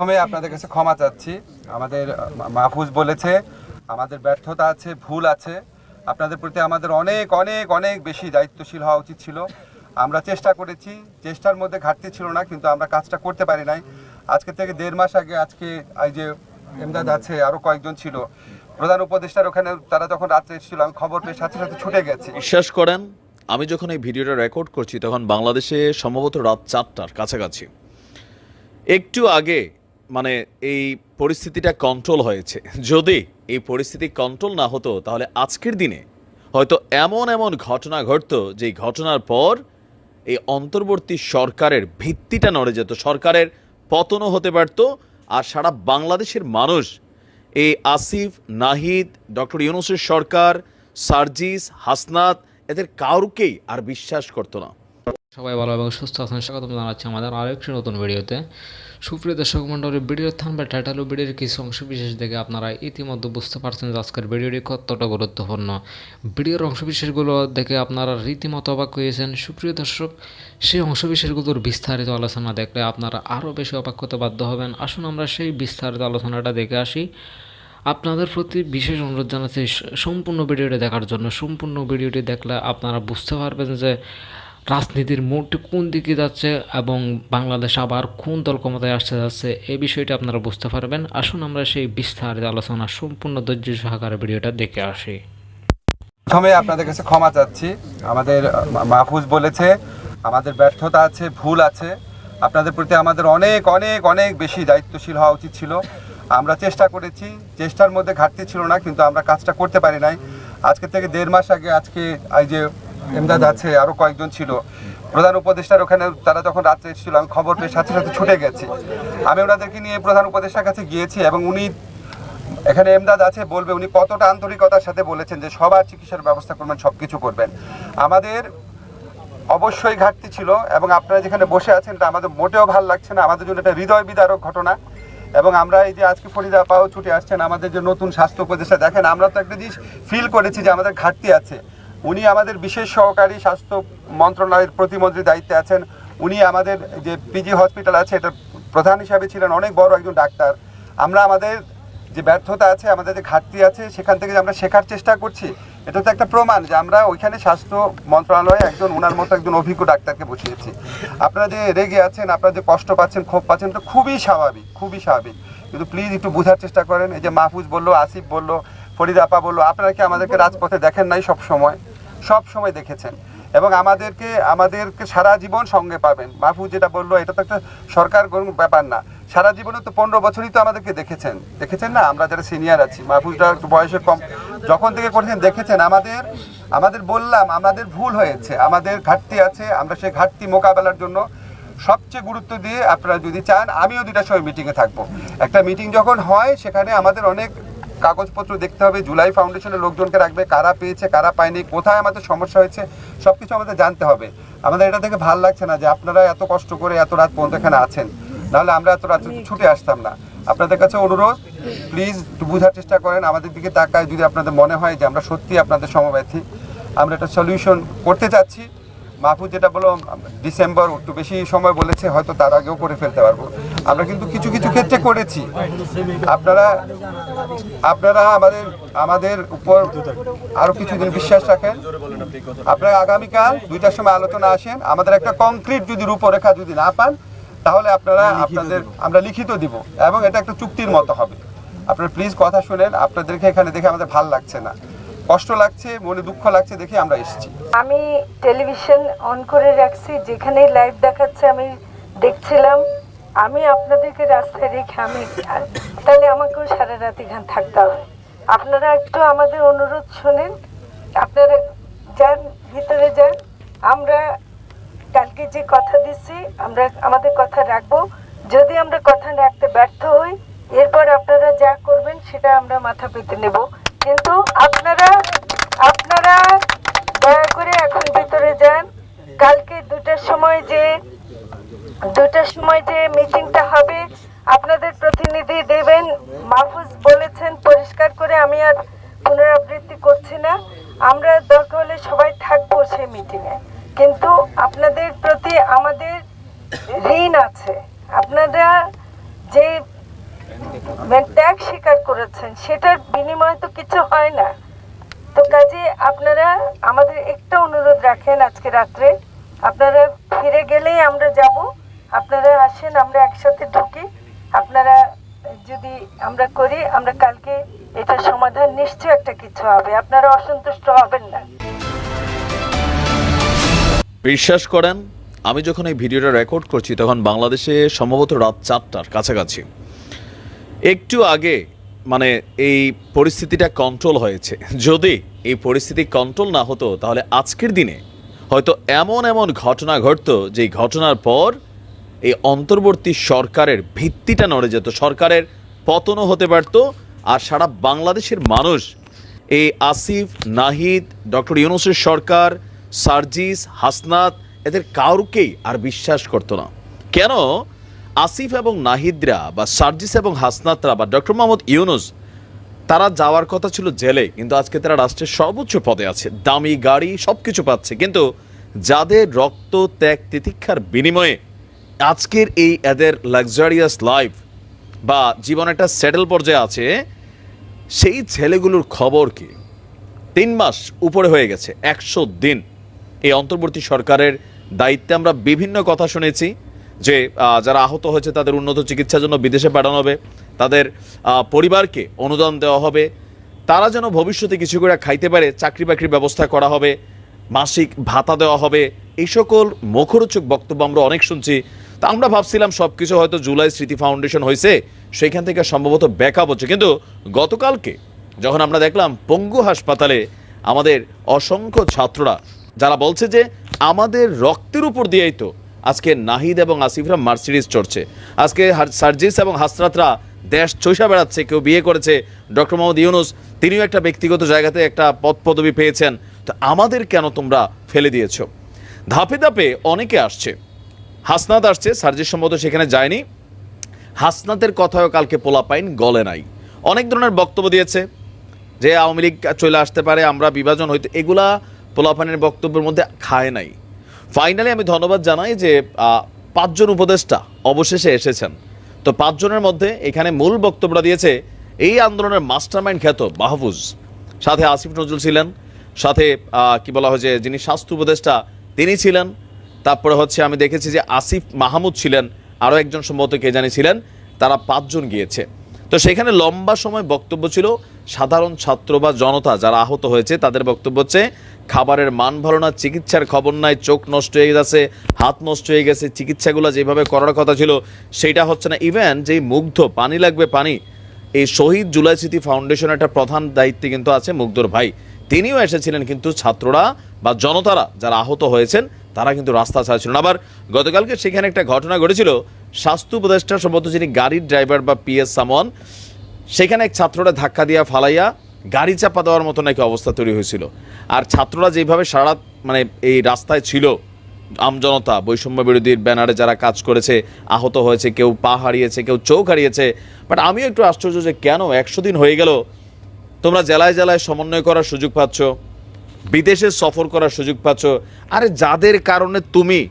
প্রথমে আপনাদের কাছে ক্ষমা চাচ্ছি। আমাদের মাহফুজ বলেছে, আমাদের ব্যর্থতা আছে, ভুল আছে। আপনাদের প্রতি আমাদের অনেক অনেক অনেক বেশি দায়িত্বশীল হওয়া উচিত ছিল। আমরা চেষ্টা করেছি, চেষ্টার মধ্যে ঘাটতি ছিল না, কিন্তু আমরা কাজটা করতে পারি নাই। আজকে থেকে দেড় মাস আগে আজকে এই যে এমদাদ আছে আরও কয়েকজন ছিল। প্রধান উপদেষ্টার ওখানে তারা যখন রাত্রে এসেছিল, আমি খবর পেয়ে সাথে সাথে ছুটে গেছে। বিশ্বাস করেন, আমি যখন এই ভিডিওটা রেকর্ড করছি, তখন বাংলাদেশে সম্ভবত রাত চারটার কাছাকাছি। একটু আগে মানে এই পরিস্থিতিটা কন্ট্রোল হয়েছে। যদি এই পরিস্থিতি কন্ট্রোল না হতো, তাহলে আজকের দিনে হয়তো এমন এমন ঘটনা ঘটতো যে ঘটনার পর এই অন্তর্বর্তী সরকারের ভিত্তিটা নড়ে যেত, সরকারের পতনও হতে পারত, আর সারা বাংলাদেশের মানুষ এই আসিফ, নাহিদ, ডক্টর ইউনুসের সরকার, সার্জিস, হাসনাত, এদের কাউকেই আর বিশ্বাস করতো না। সবাই ভালো এবং সুস্থ আছেন, স্বাগতম জানাচ্ছি আমাদের আরেকটি নতুন ভিডিওতে। সুপ্রিয় দর্শক মণ্ডলী, ভিডিওর থানবে টাইটেল ও ভিডিওর কিছু অংশ বিশেষ দেখে আপনারা ইতিমধ্যে বুঝতে পারছেন যে আজকের ভিডিওটি কতটা গুরুত্বপূর্ণ। ভিডিওর অংশ বিশেষগুলো দেখে আপনারা রীতিমতো অবাক হয়েছেন। সুপ্রিয় দর্শক, সেই অংশ বিশেষগুলোর বিস্তারিত আলোচনা দেখলে আপনারা আরও বেশি অবাক হতে বাধ্য হবেন। আসুন আমরা সেই বিস্তারিত আলোচনাটা দেখে আসি। আপনাদের প্রতি বিশেষ অনুরোধ জানাচ্ছি সম্পূর্ণ ভিডিওটি দেখার জন্য। সম্পূর্ণ ভিডিওটি দেখলে আপনারা বুঝতে পারবেন যে রাজনীতির মোড়টি কোন দিকে যাচ্ছে এবং বাংলাদেশ আবার কোন দল ক্ষমতায় আসতে যাচ্ছে এই বিষয়টি আপনারা বুঝতে পারবেন। আসুন আমরা সেই বিস্তারিত আলোচনা, সম্পূর্ণ ধৈর্য সহকারে ভিডিওটা দেখে আসি। প্রথমে আপনাদের কাছে ক্ষমা চাচ্ছি। আমাদের মাহফুজ বলেছে, আমাদের ব্যর্থতা আছে, ভুল আছে। আপনাদের প্রতি আমাদের অনেক অনেক অনেক বেশি দায়িত্বশীল হওয়া উচিত ছিল। আমরা চেষ্টা করেছি, চেষ্টার মধ্যে ঘাটতি ছিল না, কিন্তু আমরা কাজটা করতে পারি নাই। আজকে থেকে দেড় মাস আগে, আজকে এই যে এমদাদ আছে আরও কয়েকজন ছিল। প্রধান উপদেষ্টার ওখানে তারা যখন রাত্রে এসেছিল, আমি খবর পেয়ে সাথে সাথে ছুটে গেছি। আমি ওনাদেরকে নিয়ে প্রধান উপদেষ্টার কাছে গিয়েছি এবং উনি এখানে এমদাদ আছে বলবে উনি কতটা আন্তরিকতার সাথে বলেছেন যে সবার চিকিৎসার ব্যবস্থা করবেন সব কিছু করবেন। আমাদের অবশ্যই ঘাটতি ছিল এবং আপনারা যেখানে বসে আছেন, এটা আমাদের মোটেও ভালো লাগছে না। আমাদের জন্য এটা হৃদয় বিদারক ঘটনা। এবং আমরা এই যে আজকে ফরিদা পাও ছুটে আসছেন, আমাদের যে নতুন স্বাস্থ্য উপদেষ্টা দেখেন, আমরা তো একটা জিনিস ফিল করেছি যে আমাদের ঘাটতি আছে। উনি আমাদের বিশেষ সহকারী স্বাস্থ্য মন্ত্রণালয়ের প্রতিমন্ত্রীর দায়িত্বে আছেন। উনি আমাদের যে পিজি হসপিটাল আছে এটা প্রধান হিসাবে ছিলেন অনেক বড় একজন ডাক্তার। আমরা আমাদের যে ব্যর্থতা আছে, আমাদের যে ঘাটতি আছে, সেখান থেকে যে আমরা শেখার চেষ্টা করছি, এটা তো একটা প্রমাণ যে আমরা ওইখানে স্বাস্থ্য মন্ত্রণালয়ে একজন ওনার মতো একজন অভিজ্ঞ ডাক্তারকে বসিয়েছি। আপনারা যে রেগে আছেন, আপনারা যে কষ্ট পাচ্ছেন, ক্ষোভ পাচ্ছেন তো খুবই স্বাভাবিক খুবই স্বাভাবিক। কিন্তু প্লিজ একটু বোঝার চেষ্টা করেন। এই যে মাহফুজ বলল, আসিফ বলল, ফরিদা আপা বলল, আপনারা কি আমাদেরকে রাজপথে দেখেন নাই সব সময় সব সময় দেখেছেন। এবং আমাদেরকে আমাদেরকে সারা জীবন সঙ্গে পাবেন। মাহফুজ যেটা বলল, এটা তো একটা সরকার ব্যাপার না। সারা জীবনে তো পনেরো বছরই তো আমাদেরকে দেখেছেন। দেখেছেন না? আমরা যারা সিনিয়র আছি মাহফুজটা একটু বয়সে কম। যখন থেকে করেছেন, দেখেছেন আমাদের আমাদের বললাম, আমাদের ভুল হয়েছে। আমাদের ঘাটতি আছে, আমরা সেই ঘাটতি মোকাবেলার জন্য সবচেয়ে গুরুত্ব দিয়ে আপনারা যদি চান, আমিও দুটার সময় মিটিংয়ে থাকব। একটা মিটিং যখন হয়, সেখানে আমাদের অনেক কাগজপত্র দেখতে হবে, জুলাই ফাউন্ডেশনের লোকজনকে রাখবে, কারা পেয়েছে, কারা পায়নি, কোথায় আমাদের সমস্যা হয়েছে সব কিছু আমাদের জানতে হবে। আমাদের এটা দেখে ভালো লাগছে না যে আপনারা এত কষ্ট করে এত রাত পর্যন্ত এখানে আছেন। নাহলে আমরা এত রাত ছুটে আসতাম না। আপনাদের কাছে অনুরোধ প্লিজ বোঝার চেষ্টা করেন, আমাদের দিকে তাকায় যদি আপনাদের মনে হয় যে আমরা সত্যি আপনাদের সমব্যথী আমরা একটা সলিউশন করতে চাচ্ছি। মাহফুজ যেটা বলো ডিসেম্বর একটু বেশি সময় বলেছে হয়তো তার আগেও করে ফেলতে পারব। আমরা কিন্তু কিছু কিছু ক্ষেত্রে করেছি। আপনারা আপনারা আমাদের আমাদের উপর আরও কিছুদিন বিশ্বাস রাখেন। আপনারা আগামীকাল দুইটার সময় আলোচনা আসেন। আমাদের একটা কংক্রিট যদি রূপরেখা যদি না পান তাহলে আপনারা আপনাদের আমরা লিখিত দিব। এবং এটা একটা চুক্তির মতো হবে। আপনারা প্লিজ কথা শুনেন। আপনাদেরকে এখানে দেখে আমাদের ভালো লাগছে না। কষ্ট লাগছে, মনে দুঃখ লাগছে দেখে আমরা এসেছি। আমি টেলিভিশন অন করে রাখছি, যেখানেই লাইভ দেখাচ্ছে আমি দেখছিলাম। আমি আপনাদেরকে রাস্তায় রেখে আমি তাহলে আমাকেও সারা রাত এখানে থাকতে হবে। আপনারা একটু আমাদের অনুরোধ শোনেন, আপনারা যান, ভিতরে যান। আমরা কালকে যে কথা দিচ্ছি, আমরা আমাদের কথা রাখব। যদি আমরা কথা রাখতে ব্যর্থ হই, এরপর আপনারা যা করবেন সেটা আমরা মাথা পেতে নেব। কিন্তু আপনারা আপনারা দয়া করে এখন ভিতরে যান। কালকে দুটার সময় যে, দুটার সময় যে মিটিংটা হবে, আপনাদের প্রতিনিধি দেবেন। মাহফুজ বলেছেন, পরিষ্কার করে আমি আর পুনরাবৃত্তি করছি না। আমরা দরকার হলে সবাই থাকব সেই মিটিংয়ে। কিন্তু আপনাদের প্রতি আমাদের ঋণ আছে। আপনারা যে ত্যাগ স্বীকার করেছেন, সেটার বিনিময়ে তো কিছু হয় না। তো কাজে আপনারা আমাদের একটা অনুরোধ রাখেন আজকে রাত্রে, আপনারা ফিরে গেলেই আমরা যাব, আপনারা আসেন, আমরা একসাথে ঢুকি, আপনারা যদি আমরা করি, আমরা কালকে এটা সমাধান নিশ্চয় একটা কিছু হবে, আপনারা অসন্তুষ্ট হবেন না। বিশ্বাস করেন, আমি যখন এই ভিডিওটা রেকর্ড করছি, তখন বাংলাদেশে সম্ভবত রাত চারটার কাছাকাছি। একটু আগে মানে এই পরিস্থিতিটা কন্ট্রোল হয়েছে। যদি এই পরিস্থিতি কন্ট্রোল না হতো, তাহলে আজকের দিনে হয়তো এমন এমন ঘটনা ঘটতো যে ঘটনার পর এই অন্তর্বর্তী সরকারের ভিত্তিটা নড়ে যেত, সরকারের পতনও হতে পারত, আর সারা বাংলাদেশের মানুষ এই আসিফ, নাহিদ, ডক্টর ইউনুসের সরকার, সার্জিস, হাসনাত, এদের কাউকেই আর বিশ্বাস করতো না। কেন? আসিফ এবং নাহিদরা বা সার্জিস এবং হাসনাতরা বা ডক্টর মোহাম্মদ ইউনুস, তারা যাওয়ার কথা ছিল জেলে, কিন্তু আজকে তারা রাষ্ট্রের সর্বোচ্চ পদে আছে। দামি গাড়ি সব কিছু পাচ্ছে, কিন্তু যাদের রক্ত, ত্যাগ, তিতিক্ষার বিনিময়ে আজকের এই এদের লাক্সারিয়াস লাইফ বা জীবন একটা সেটেল পর্যায়ে আছে, সেই ছেলেগুলোর খবর কি? তিন মাস উপরে হয়ে গেছে, একশো দিন। এই অন্তর্বর্তী সরকারের দায়িত্বে আমরা বিভিন্ন কথা শুনেছি। যে যারা আহত হয়েছে তাদের উন্নত চিকিৎসার জন্য বিদেশে পাঠানো হবে, তাদের পরিবারকে অনুদান দেওয়া হবে। তারা যেন ভবিষ্যতে কিছু করে খাইতে পারে চাকরি বাকরির ব্যবস্থা করা হবে, মাসিক ভাতা দেওয়া হবে, এই সকল মুখরোচক বক্তব্য আমরা অনেক শুনছি। তা আমরা ভাবছিলাম সব কিছু হয়তো জুলাই স্মৃতি ফাউন্ডেশন হয়েছে, সেইখান থেকে সম্ভবত ব্যাকআপ হচ্ছে। কিন্তু গতকালকে যখন আমরা দেখলাম পঙ্গু হাসপাতালে আমাদের অসংখ্য ছাত্ররা, যারা বলছে যে আমাদের রক্তের উপর দিয়েই তো আজকে নাহিদ এবং আসিফরা মার্সিডিজ চড়ছে। আজকে সার্জিস এবং হাসরাতরা দেশ চৈষা বেড়াচ্ছে, কেউ বিয়ে করেছে। ডক্টর মোহাম্মদ ইউনুস, তিনিও একটা ব্যক্তিগত জায়গাতে একটা পদ পদবি পেয়েছেন। তো আমাদের কেন তোমরা ফেলে দিয়েছ? ধাপে ধাপে অনেকে আসছে। হাসনাত আসছে, সার্জিস সম্ভবত সেখানে যায়নি। হাসনাতের কথাও কালকে পোলা পাইন গলে নাই। অনেক ধরনের বক্তব্য দিয়েছে যে আওয়ামী লীগ চলে আসতে পারে, আমরা বিভাজন হইতে এগুলা পোলাপানের বক্তব্যের মধ্যে খায় নাই। ফাইনালি আমি ধন্যবাদ জানাই যে পাঁচজন উপদেষ্টা অবশেষে এসেছেন। তো পাঁচজনের মধ্যে এখানে মূল বক্তব্যটা দিয়েছে এই আন্দোলনের মাস্টারমাইন্ড খ্যাত মাহফুজ। সাথে আসিফ নজরুল ছিলেন, সাথে কি বলা হয় যে, যিনি স্বাস্থ্য উপদেষ্টা, তিনি ছিলেন। তারপরে হচ্ছে আমি দেখেছি যে আসিফ মাহমুদ ছিলেন, আরও একজন সম্ভবত কে জানি ছিলেন, তারা পাঁচজন গিয়েছে। তো সেখানে লম্বা সময় বক্তব্য ছিল সাধারণ ছাত্র বা জনতা যারা আহত হয়েছে, তাদের বক্তব্য হচ্ছে, খাবারের মান ভালো না, চিকিৎসার খবর নাই, চোখ নষ্ট হয়ে গেছে, হাত নষ্ট হয়ে গেছে, চিকিৎসাগুলো যেভাবে করার কথা ছিল, সেটা হচ্ছে না। ইভেন যেই মুগ্ধ, পানি লাগবে, পানি। এই শহীদ জুলাই স্মৃতি ফাউন্ডেশনের একটা প্রধান দায়িত্বে কিন্তু আছে মুগ্ধর ভাই। তিনিও এসেছিলেন কিন্তু ছাত্ররা বা জনতারা যারা আহত হয়েছেন তারা কিন্তু রাস্তা ছাড়ছিলেন আবার গতকালকে সেখানে একটা ঘটনা ঘটেছিল। স্বাস্থ্য উপদেষ্টা সম্ভবত যিনি গাড়ির ড্রাইভার বা পিএস সামন সেখানে এক ছাত্ররা ধাক্কা দিয়া ফালাইয়া গাড়ি চাপা দেওয়ার মতো নাকি অবস্থা তৈরি হয়েছিল। আর ছাত্ররা যেভাবে সারা মানে এই রাস্তায় ছিল আমজনতা বৈষম্য বিরোধীর ব্যানারে যারা কাজ করেছে, আহত হয়েছে, কেউ পা হারিয়েছে, কেউ চোখ হারিয়েছে বাট আমিও একটু আশ্চর্য যে কেন একশো দিন হয়ে গেল, তোমরা জেলায় জেলায় সমন্বয় করার সুযোগ পাচ্ছ? বিদেশে সফর করার সুযোগ পাচ্ছ। আরে যাদের কারণে তুমি,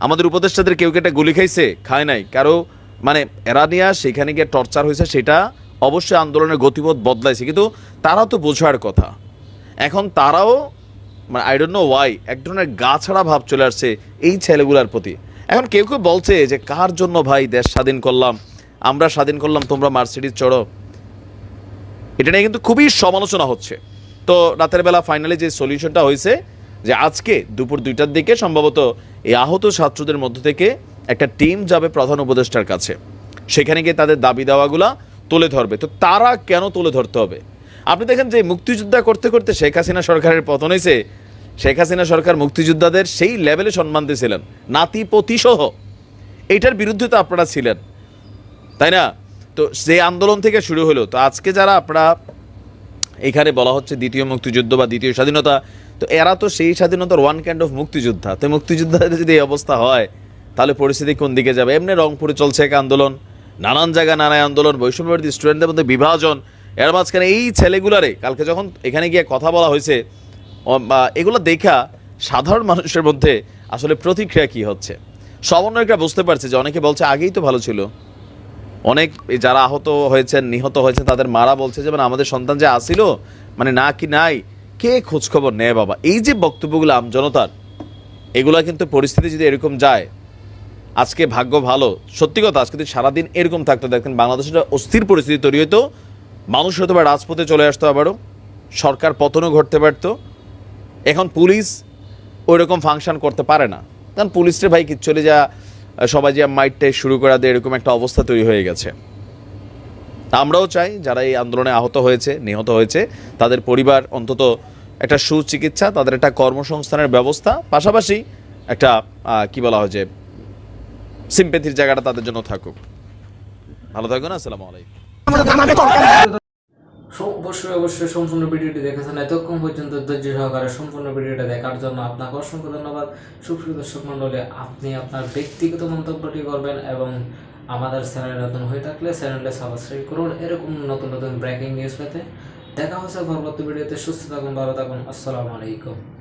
আমাদের উপদেষ্টাদের কেউ কেটে গুলি খাইছে? খায় নাই। কারও মানে এরা নিয়ে সেখানে গিয়ে টর্চার হয়েছে, সেটা অবশ্যই আন্দোলনের গতিপথ বদলাইছে। কিন্তু তারাও তো বোঝার কথা। এখন তারাও মানে আই ডোন্ট নো ওয়াই এক ধরনের গা ছাড়া ভাব চলে আসছে এই ছেলেগুলার প্রতি। এখন কেউ কেউ বলছে যে, কার জন্য ভাই দেশ স্বাধীন করলাম? আমরা স্বাধীন করলাম, তোমরা মার্সিডিজ চড়ো। এটা নিয়ে কিন্তু খুবই সমালোচনা হচ্ছে। তো রাতের বেলা ফাইনালি যে সলিউশনটা হয়েছে, যে আজকে দুপুর দুইটার দিকে সম্ভবত এই আহত ছাত্রদের মধ্য থেকে একটা টিম যাবে প্রধান উপদেষ্টার কাছে। সেখানে গিয়ে তাদের দাবি দাওয়াগুলা তুলে ধরবে। তো তারা কেন তুলে ধরতে হবে? আপনি দেখেন যে মুক্তিযোদ্ধা করতে করতে শেখ হাসিনা সরকারের পতন হয়েছে। শেখ হাসিনা সরকার মুক্তিযোদ্ধাদের সেই লেভেলে সম্মান দিয়েছিলেন। নাতি পতি সহ। এইটার বিরুদ্ধে তো আপনারা ছিলেন। তাই না? তো সেই আন্দোলন থেকে শুরু হলো। তো আজকে যারা আপনারা এখানে বলা হচ্ছে দ্বিতীয় মুক্তিযুদ্ধ বা দ্বিতীয় স্বাধীনতা। তো এরা তো সেই স্বাধীনতার ওয়ান কাইন্ড অফ মুক্তিযোদ্ধা। তো মুক্তিযোদ্ধাদের যদি এই অবস্থা হয়, তাহলে পরিস্থিতি কোন দিকে যাবে? এমনি রংপুরে চলছে এক আন্দোলন, নানান জায়গায় নানান আন্দোলন বৈষম্যবাদী স্টুডেন্টদের মধ্যে বিভাজন। এর মাঝখানে এই ছেলেগুলারে, কালকে যখন এখানে গিয়ে কথা বলা হয়েছে বা এগুলো দেখা সাধারণ মানুষের মধ্যে আসলে প্রতিক্রিয়া কি হচ্ছে? সমন্বয়করা বুঝতে পারছে যে অনেকে বলছে আগেই তো ভালো ছিল। অনেক যারা আহত হয়েছেন, নিহত হয়েছেন, তাদের মারা বলছে যে মানে আমাদের সন্তান যে আসিল মানে না কি নাই, কে খোঁজখবর নেয় বাবা? এই যে বক্তব্যগুলো আমজনতার, এগুলা কিন্তু পরিস্থিতি যদি এরকম যায়, আজকে ভাগ্য ভালো। সত্যি কথা, আজকে যদি সারাদিন এরকম থাকতো, দেখেন বাংলাদেশের অস্থির পরিস্থিতি তৈরি হতো মানুষ হয়তো বা রাজপথে চলে আসতো আবারও, সরকার পতনও ঘটতে পারতো, এখন পুলিশ ওই রকম ফাংশন করতে পারে না। কারণ পুলিশের ভাই কি, চলে যা সবাই যে মাইটটাই শুরু করা দেয় এরকম একটা অবস্থা তৈরি হয়ে গেছে। আমরাও চাই যারা এই আন্দোলনে আহত হয়েছে, নিহত হয়েছে, তাদের পরিবার অন্তত একটা সুচিকিৎসা, তাদের একটা কর্মসংস্থানের ব্যবস্থা, পাশাপাশি একটা কি বলা হয় যে সিম্পেথির জায়গাটা তাদের জন্য থাকুক। ভালো থাকুন আসসালামু আলাইকুম। অবশ্যই অবশ্যই সম্পূর্ণ ভিডিওটি দেখেছেন এতক্ষণ পর্যন্ত ধৈর্য সহকারে সম্পূর্ণ ভিডিওটা দেখার জন্য আপনাকে অসংখ্য ধন্যবাদ। সুপ্রিয় দর্শক মণ্ডলী, আপনি আপনার ব্যক্তিগত মন্তব্যটি করবেন এবং আমাদের চ্যানেল নতুন হয়ে থাকলে চ্যানেলটি সাবস্ক্রাইব করুন। এরকম নতুন নতুন ব্রেকিং নিউজ পেতে। দেখা হচ্ছে পরবর্তী ভিডিওতে। সুস্থ থাকুন, ভালো থাকুন। আসসালামু আলাইকুম।